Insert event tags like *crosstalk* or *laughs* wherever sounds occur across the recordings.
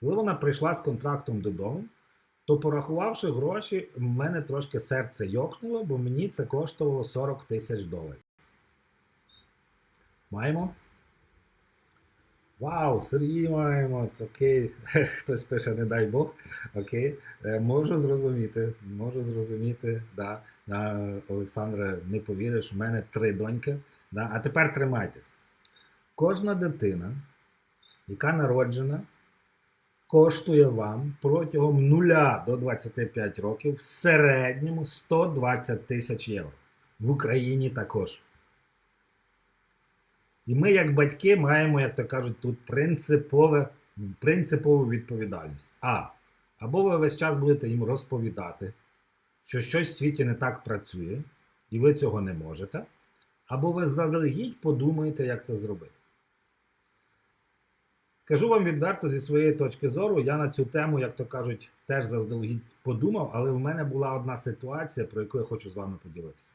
Коли вона прийшла з контрактом додому, то порахувавши гроші, в мене трошки серце йокнуло, бо мені це коштувало 40 тисяч доларів. Маємо? Вау, Сергій маємо, окей. *laughs* Хтось пише, не дай Бог. Окей. Е, Можу зрозуміти, можу зрозуміти. Да. Да, Олександре, не повіриш, в мене три доньки. Да. А тепер тримайтесь. Кожна дитина, яка народжена, коштує вам протягом 0 до 25 років в середньому 120 тисяч євро. В Україні також. І ми, як батьки, маємо, як то кажуть, тут принципове, принципову відповідальність. А. Або ви весь час будете їм розповідати, що щось в світі не так працює, і ви цього не можете. Або ви заздалегідь подумаєте, як це зробити. Кажу вам відверто зі своєї точки зору, я на цю тему, як то кажуть, теж заздалегідь подумав, але в мене була одна ситуація, про яку я хочу з вами поділитися.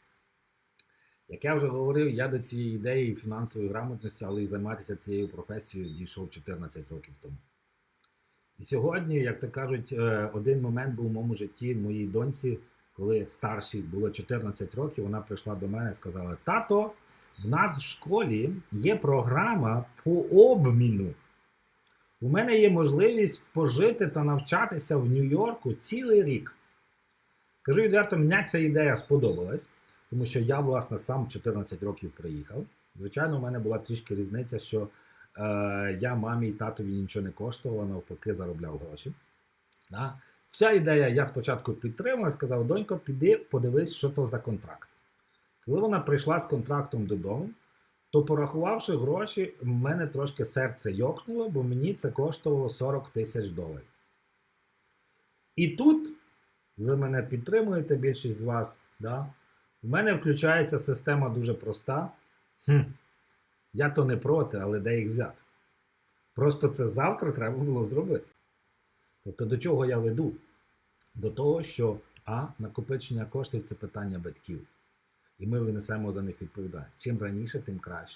Як я вже говорив, я до цієї ідеї фінансової грамотності, але й займатися цією професією дійшов 14 років тому. І сьогодні, як то кажуть, е, один момент був в моєму житті моїй доньці, коли старшій було 14 років, вона прийшла до мене і сказала: Тато, в нас в школі є програма по обміну. У мене є можливість пожити та навчатися в Нью-Йорку цілий рік. Скажу відверто, мені ця ідея сподобалась, тому що я, власне, сам 14 років приїхав. Звичайно, у мене була трішки різниця, що е, я мамі і татові нічого не коштував, навпаки, заробляв гроші. Да? Вся ідея я спочатку підтримав сказав: донько, піди, подивись, що то за контракт. Коли вона прийшла з контрактом додому, то порахувавши гроші, в мене трошки серце йокнуло, бо мені це коштувало 40 тисяч доларів. І тут ви мене підтримуєте, більшість з вас. Да? У мене включається система дуже проста. Хм, я то не проти, але де їх взяти? Просто це завтра треба було зробити. Тобто, до чого я веду? До того, що А, накопичення коштів це питання батьків. І ми винесемо за них відповідальність. Чим раніше, тим краще.